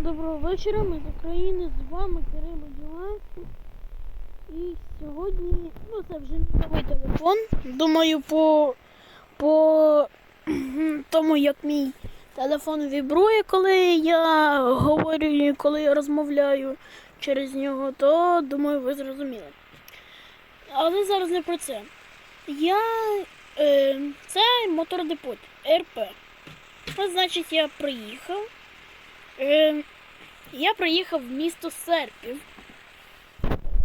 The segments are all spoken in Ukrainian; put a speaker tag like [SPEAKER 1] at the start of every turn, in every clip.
[SPEAKER 1] Доброго вечора, ми з України, з вами Кирило Діланський. І сьогодні, ну це вже мій новий телефон. Думаю, по, по тому, як мій телефон вібрує, коли я говорю, і коли я розмовляю через нього, то думаю, ви зрозуміли. Але зараз не про це. Я. Е, це мотор депот РП. Ось, значить, я приїхав. Е, я приїхав в місто Серпів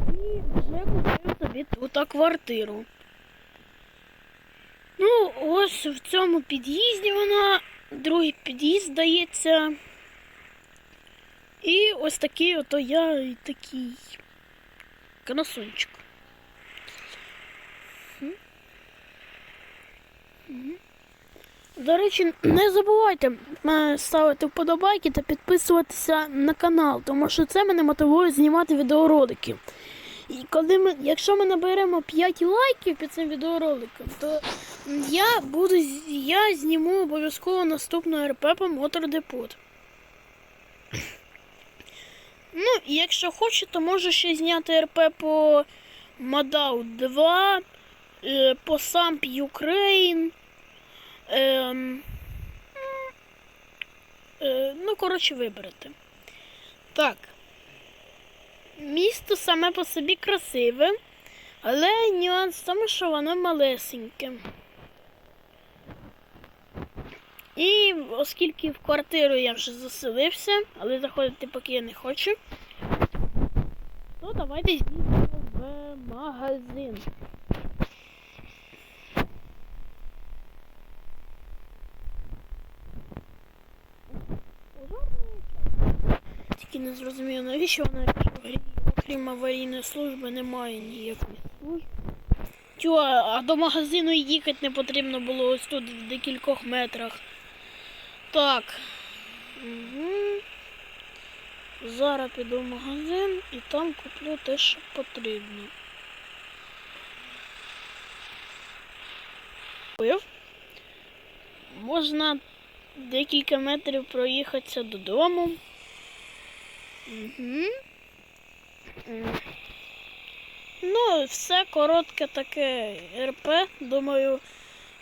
[SPEAKER 1] і вже купив собі тут квартиру. Ну, ось в цьому під'їзді вона, другий під'їзд здається. І ось такий ото я і такий красунчик. До речі, не забувайте е, ставити вподобайки та підписуватися на канал, тому що це мене мотивує знімати відеоролики. І коли ми, якщо ми наберемо 5 лайків під цим відеороликом, то я буду я зніму обов'язково наступну РП по Мотор Депот. Ну, якщо хочете, можу ще зняти РП по Мадау 2, е, по Самп Ukraine. Ем, е, ну, коротше, виберете. Так. Місто саме по собі красиве, але нюанс в тому, що воно малесеньке. І оскільки в квартиру я вже заселився, але заходити поки я не хочу, то давайте з'їдемо в магазин. Тільки не зрозумію, навіщо вона окрім аварійної служби, немає ніякої служби. Тю, а до магазину їхати не потрібно було ось тут в декількох метрах. Так. Угу. Зараз піду в магазин і там куплю те, що потрібно. Купив. Можна декілька метрів проїхатися додому. Ну, все коротке таке РП. Думаю,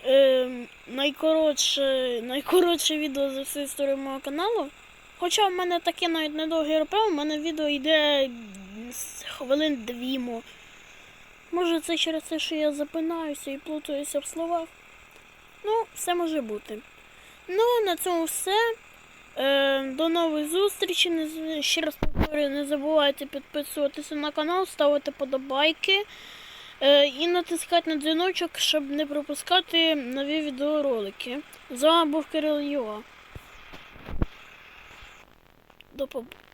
[SPEAKER 1] е, найкоротше, найкоротше відео за всю історію мого каналу. Хоча в мене таке навіть недовге РП, у мене відео йде з хвилин двімо. Може це через те, що я запинаюся і плутаюся в словах. Ну, все може бути. Ну, на цьому все. До нових зустрічей. Ще раз повторюю, не забувайте підписуватися на канал, ставити подобайки е, і натискати на дзвіночок, щоб не пропускати нові відеоролики. З вами був Кирил Юа. До побачення.